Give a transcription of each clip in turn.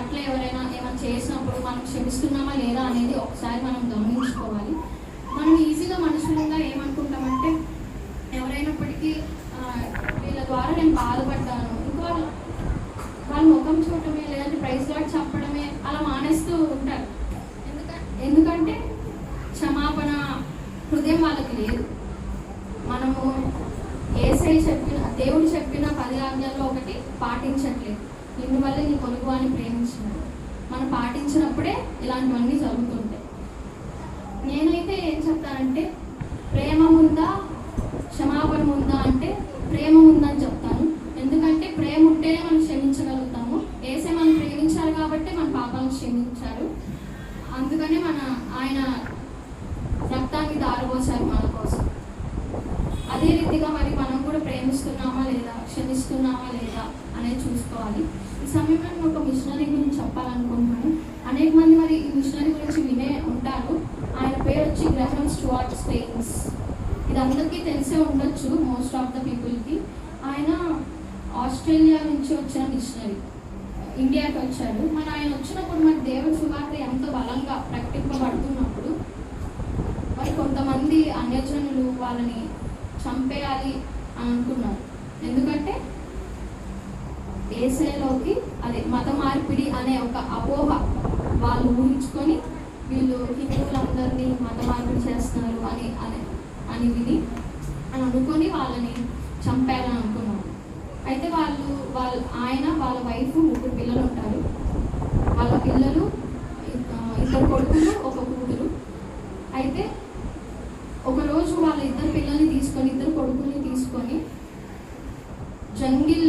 పట్ల ఎవరైనా ఏమైనా చేసినప్పుడు మనం క్షమిస్తున్నామా లేదా అనేది ఒకసారి మనం గమనించుకోవాలి. మనం ఈజీగా మనుషులుగా ఏమనుకుంటామంటే ఎవరైనప్పటికీ వీళ్ళ ద్వారా నేను బాధపడ్డాను. ఇంకో వాళ్ళు వాళ్ళ ముఖం చూడటమే లేదంటే ప్రైజ్ లాట్ చెప్పడమే అలా మానేస్తూ ఉంటారు. ఎందుకంటే ఎందుకంటే క్షమాపణ హృదయం వాళ్ళకి లేదు మనము ఏసై చెప్పిన దేవుడు చెప్పిన పది ఆజ్ఞల్లో ఒకటి పాటించట్లేదు ఇందువల్ల నీ కొనుగో అని ప్రేమించినాడు మనం పాటించినప్పుడే ఇలాంటివన్నీ జరుగుతుంటాయి. నేనైతే ఏం చెప్తానంటే ప్రేమ ఉందా క్షమాపణ ఉందా అంటే ప్రేమ ఉందని చెప్తాను. ఎందుకంటే ప్రేమ ఉంటేనే మనం క్షమించగలుగుతాము. ఏసే మనం ప్రేమించారు కాబట్టి మన పాపాలను క్షమించారు అందుకనే మన ఆయన రక్తాన్ని దారబోసారు మన కోసం. అదే రీతిగా మరి మనం కూడా ప్రేమిస్తున్నామా లేదా క్షమిస్తున్నామా లేదా అనేది చూసుకోవాలి. ఈ సమయంలో నేను ఒక మిషనరీ గురించి చెప్పాలనుకుంటున్నాను. అనేక మంది మరి ఈ మిషనరీ గురించి వినే ఉంటారు. ఆయన పేరు వచ్చి గ్రహం స్టువార్ట్ స్పెయిన్స్ ఇది అందరికీ తెలిసే ఉండొచ్చు మోస్ట్ ఆఫ్ ద పీపుల్కి. ఆయన ఆస్ట్రేలియా నుంచి వచ్చిన మిషనరీ ఇండియాకి వచ్చారు మరి ఆయన వచ్చినప్పుడు మరి దేవుడి సువార్త ఎంతో బలంగా ప్రకటింపబడుతున్నప్పుడు మరి కొంతమంది అన్యజనులు వాళ్ళని చంపేయాలి అని అనుకున్నారు. ఎందుకంటే ఏసేలోకి అదే మత మార్పిడి అనే ఒక అపోహ వాళ్ళు ఊహించుకొని వీళ్ళు హిందువులందరినీ మత మార్పిడి చేస్తున్నారు అని అని అని విని అని అనుకొని వాళ్ళని చంపారని అనుకున్నాను అయితే వాళ్ళు వాళ్ళ ఆయన వాళ్ళ వైఫ్ ముగ్గురు పిల్లలు ఉంటారు. వాళ్ళ పిల్లలు ఇద్దరు కొడుకులు ఒక కూతురు. అయితే ఒకరోజు వాళ్ళ ఇద్దరు పిల్లల్ని తీసుకొని ఇద్దరు కొడుకుల్ని తీసుకొని జంగిల్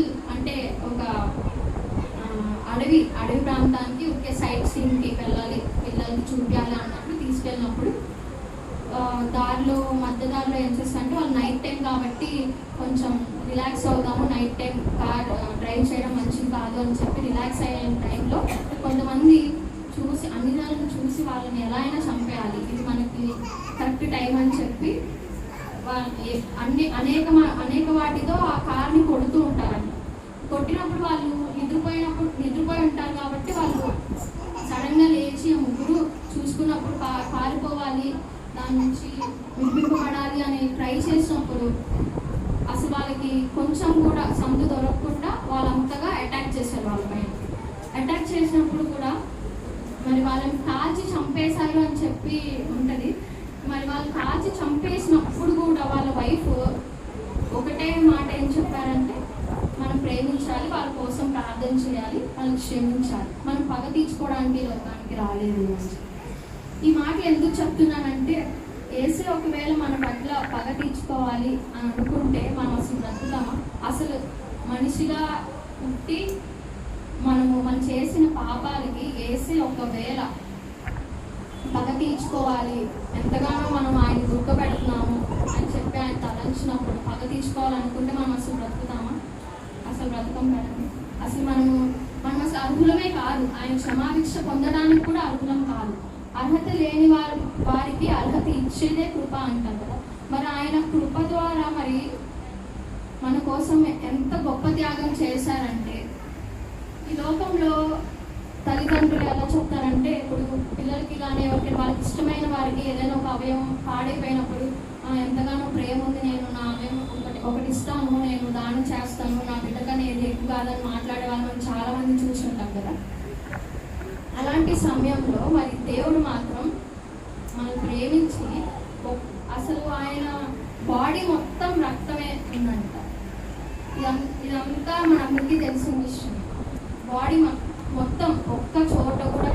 తీసుకెళ్ళినప్పుడు దారిలో మధ్య దారిలో ఏం చేస్తారంటే వాళ్ళు నైట్ టైం కాబట్టి కొంచెం రిలాక్స్ అవుదాము నైట్ టైం కార్ డ్రైవ్ చేయడం మంచిది కాదు అని చెప్పి రిలాక్స్ అయ్యే టైంలో కొంతమంది చూసి అన్ని జనాలను చూసి వాళ్ళని ఎలా అయినా చంపేయాలి. ఇది మనకి కరెక్ట్ టైం అని చెప్పి అన్ని అనేక అనేక వాటితో ఆ కార్ని కొడుతూ ఉంటారని కొట్టినప్పుడు వాళ్ళు నిద్రపోయినప్పుడు నిద్రపోయి ఉంటారు కాబట్టి వాళ్ళు సడన్గా లే చూసుకున్నప్పుడు పా- పారిపోవాలి దాని నుంచి విడిపింపబడాలి అని ట్రై చేసినప్పుడు అసలు వాళ్ళకి కొంచెం కూడా సందు దొరకకుండా వాళ్ళంతగా అటాక్ చేశారు వాళ్ళ పైన. అటాక్ చేసినప్పుడు కూడా మరి వాళ్ళని కాల్చి చంపేశారు అని చెప్పి ఉంటుంది. మరి వాళ్ళు కాల్చి చంపేసినప్పుడు కూడా వాళ్ళ వైఫ్ ఒకటే మాట ఏం చెప్పారంటే మనం ప్రేమించాలి వాళ్ళ కోసం ప్రార్థన చేయాలి వాళ్ళని క్షమించాలి. మనం పగ తీర్చుకోవడానికి లోకానికి రాలేదు అని చెప్పి. ఈ మాట ఎందుకు చెప్తున్నానంటే ఏసే ఒకవేళ మన పట్ల పగ తీర్చుకోవాలి అని అనుకుంటే మనం అసలు బ్రతుకుతామా? అసలు మనిషిగా పుట్టి మనము మనం చేసిన పాపాలకి ఏసే ఒకవేళ పగ తీర్చుకోవాలి ఎంతగానో మనం ఆయన దుఃఖపెడుతున్నాము అని చెప్పి ఆయన తలంచినప్పుడు పగ తీర్చుకోవాలనుకుంటే మనం అసలు బ్రతుకుతామా? అసలు బ్రతకం కదండి అసలు మనము మనం అసలు అర్హులమే కాదు. ఆయన క్షమాభిక్ష పొందడానికి కూడా అర్హులం కాదు. అర్హత లేని వారి వారికి అర్హత ఇచ్చేదే కృప అంటారు కదా. మరి ఆయన కృప ద్వారా మరి మన కోసం ఎంత గొప్ప త్యాగం చేశారంటే ఈ లోకంలో తల్లిదండ్రులు ఎలా చెప్తారంటే ఇప్పుడు పిల్లలకి కానీ ఎవరికి వాళ్ళకి ఇష్టమైన వారికి ఏదైనా ఒక అవయవం పాడైపోయినప్పుడు ఎంతగానో ప్రేమ ఉంది నేను నా అవయవం ఒకటి ఒకటి ఇస్తాను నేను దానం చేస్తాను నా బిడ్డకని ఏది ఎక్కువ కాదని మాట్లాడే వాళ్ళని మనం చాలా మంది కదా. అలాంటి సమయంలో మరి దేవుడు మాత్రం మనం ప్రేమించి అసలు ఆయన బాడీ మొత్తం రక్తమే ఉందంట. ఇదంతా మనందరికీ తెలిసిన విషయం బాడీ మొత్తం ఒక్క చోట కూడా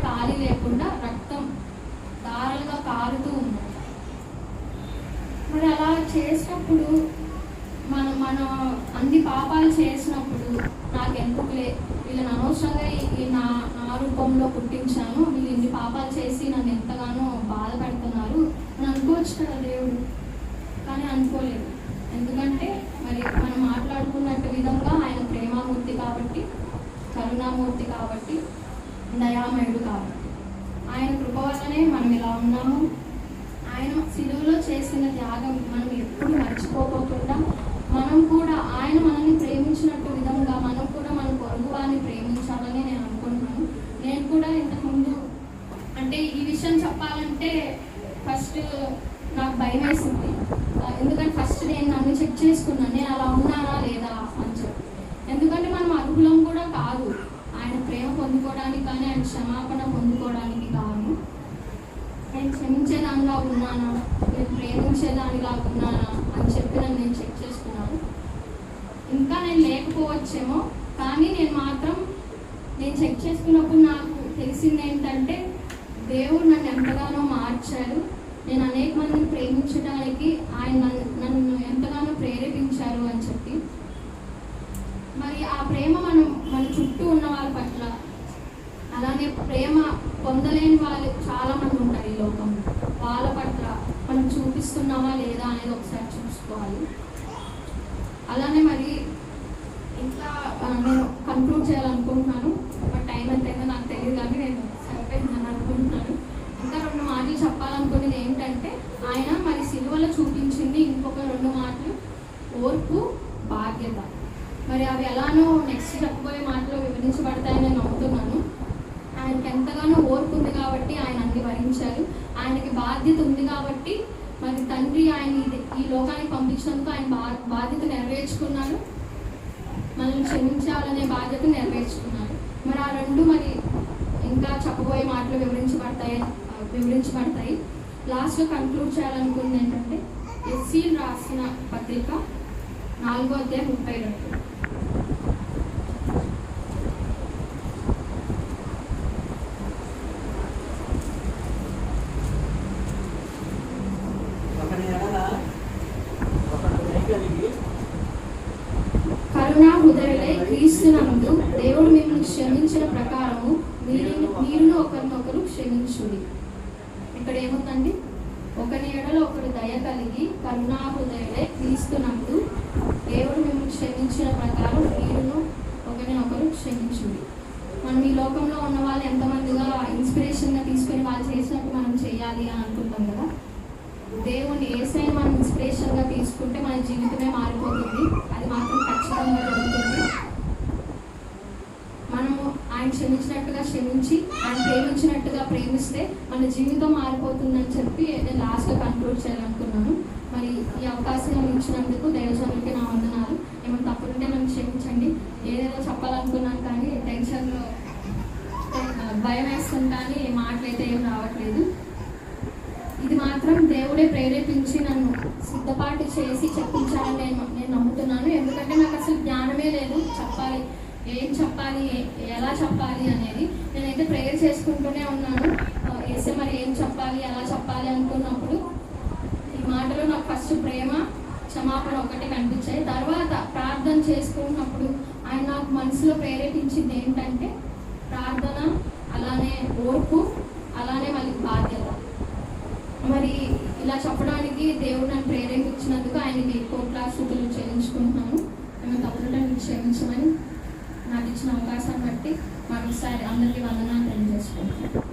ఎలా ఉన్నాము ఆయన సిలువులో చేసిన త్యాగం మనం ఎప్పుడు మర్చిపోకుండా మనం కూడా ఆయన మనల్ని ప్రేమించినట్టు విధంగా మనం కూడా మన పొరుగు వారిని ప్రేమించాలని నేను అనుకుంటున్నాను. నేను కూడా ఇంతకుముందు అంటే ఈ విషయం చెప్పాలంటే ఫస్ట్ నాకు భయం వేసింది. ఎందుకంటే ఫస్ట్ నేను నన్ను చెక్ చేసుకున్నాను నేను అలా ఉన్నానా లేదా అని చెప్పి. ఎందుకంటే మనం అర్హులం కూడా కాదు. ఆయన ప్రేమ పొందుకోవడానికి కానీ ఆయన క్షమాపణ పొందుకోవడానికి కాను నేను క్షమించేదానిలా ఉన్నానా? నేను ప్రేమించేదానిలా ఉన్నానా? అని చెప్పి నన్ను నేను చెక్ చేసుకున్నాను. ఇంకా నేను లేకపోవచ్చేమో కానీ నేను మాత్రం నేను చెక్ చేసుకున్నప్పుడు నాకు తెలిసింది ఏంటంటే దేవుడు నన్ను ఎంతగానో మార్చారు నేను అనేక మందిని ప్రేమించడానికి ఆయన నన్ను నన్ను ఎంతగానో ప్రేరేపించారు అని చెప్పి మరి ఆ ప్రేమ మనం మన చుట్టూ ఉన్న వాళ్ళ పట్ల అలానే ప్రేమ పొందలేని వాళ్ళు చాలా మంది ఉంటారు ఈ లోకంలో వాళ్ళ పట్ల మనం చూపిస్తున్నామా లేదా అనేది ఒకసారి చూసుకోవాలి అలానే మరి ఇంకా నేను కంక్లూడ్ చేయాలనుకుంటున్నాను. బట్ టైం ఎంత నాకు తెలియదు కానీ నేను సరిపోయిందని అనుకుంటున్నాను. ఇంకా రెండు మాటలు చెప్పాలనుకునేది ఏంటంటే ఆయన మరి సిలువలో చూపించింది ఇంకొక రెండు మాటలు. ఓర్పు బాధ్యత. మరి అవి ఎలానో నెక్స్ట్ చెప్పబోయే మాటలు వివరించబడతాయని నేను నమ్ముతున్నాను. ఆయనకి ఎంతగానో ఓర్పు ఉంది కాబట్టి ఆయన అన్ని భరించారు ఆయనకి బాధ్యత ఉంది కాబట్టి మరి తండ్రి ఆయన ఇది- ఈ లోకానికి పంపించినందుకు ఆయన బా బాధ్యత నెరవేర్చుకున్నాడు. మనల్ని క్షమించాలనే బాధ్యత నెరవేర్చుకున్నాడు. మరి ఆ రెండు మరి ఇంకా చెప్పబోయే మాటలు వివరించబడతాయి? వివరించబడతాయి. లాస్ట్లో కంక్లూడ్ చేయాలనుకుంది ఏంటంటే ఎస్సీ రాసిన పత్రిక నాలుగో అధ్యాయం ముప్పై రెండు. క్రీస్తునందు దేవుడు మిమ్మల్ని క్షమించిన ప్రకారము మీరు మీరును ఒకరినొకరు క్షమించుడి. ఇక్కడ ఏముందండి ఒకరి ఎడలో ఒకరు దయ కలిగి కరుణాహృదయుడే క్రీస్తునందు దేవుడు మిమ్మల్ని క్షమించిన ప్రకారం మీరును ఒకరినొకరు క్షమించుడి. మనం ఈ లోకంలో ఉన్న వాళ్ళు ఎంతమందిగా ఇన్స్పిరేషన్గా తీసుకొని వాళ్ళు చేసినట్టు మనం చేయాలి అని అనుకుంటాం కదా? దేవుని ఏసైని మనం ఇన్స్పిరేషన్గా తీసుకుంటే మన జీవితమే మారిపోతుంది. అది మాత్రం ఖచ్చితంగా జరుగుతుంది. ఆయన క్షమించినట్టుగా క్షమించి ఆయన ప్రేమించినట్టుగా ప్రేమిస్తే మన జీవితం మారిపోతుందని చెప్పి నేను లాస్ట్లో కన్క్లూడ్ చేయాలనుకున్నాను. మరి ఈ అవకాశం ఇచ్చినందుకు దైవజనులకి నా వందనాలు. ఏమైనా తప్పుంటే నన్ను క్షమించండి. ఏదేదో చెప్పాలనుకున్నాను కానీ టెన్షన్లో భయం వేస్తుంది కానీ మాటలైతే ఏం రావట్లేదు. ఇది మాత్రం దేవుడే ప్రేరేపించి నన్ను సిద్ధపాటు చేసి చెప్పించాలని నేను నేను నమ్ముతున్నాను. ఎందుకంటే నాకు అసలు జ్ఞానమే లేదు చెప్పాలి. ఏం చెప్పాలి ఎలా చెప్పాలి అనేది నేనైతే ప్రేయర్ చేసుకుంటూనే ఉన్నాను. వేస్తే ఏసే మరి ఏం చెప్పాలి ఎలా చెప్పాలి అనుకున్నప్పుడు ఈ మాటలో నాకు ఫస్ట్ ప్రేమ క్షమాపణ ఒకటి కనిపించాయి. తర్వాత ప్రార్థన చేసుకున్నప్పుడు ఆయన నాకు మనసులో ప్రేరేపించింది ఏంటంటే ప్రార్థన అలానే ఓర్పు అలానే మళ్ళీ బాధ్యత. మరి ఇలా చెప్పడానికి దేవుడు నన్ను ప్రేరేపించినందుకు ఆయనకి కోట్లాస్తుతులు చెల్లించుకుంటున్నాను. మేము తప్పులను క్షమించమని ఇచ్చిన అవకాశాన్ని బట్టి మరొకసారి అందరికీ వందనాలు తెలియజేసుకుంటాను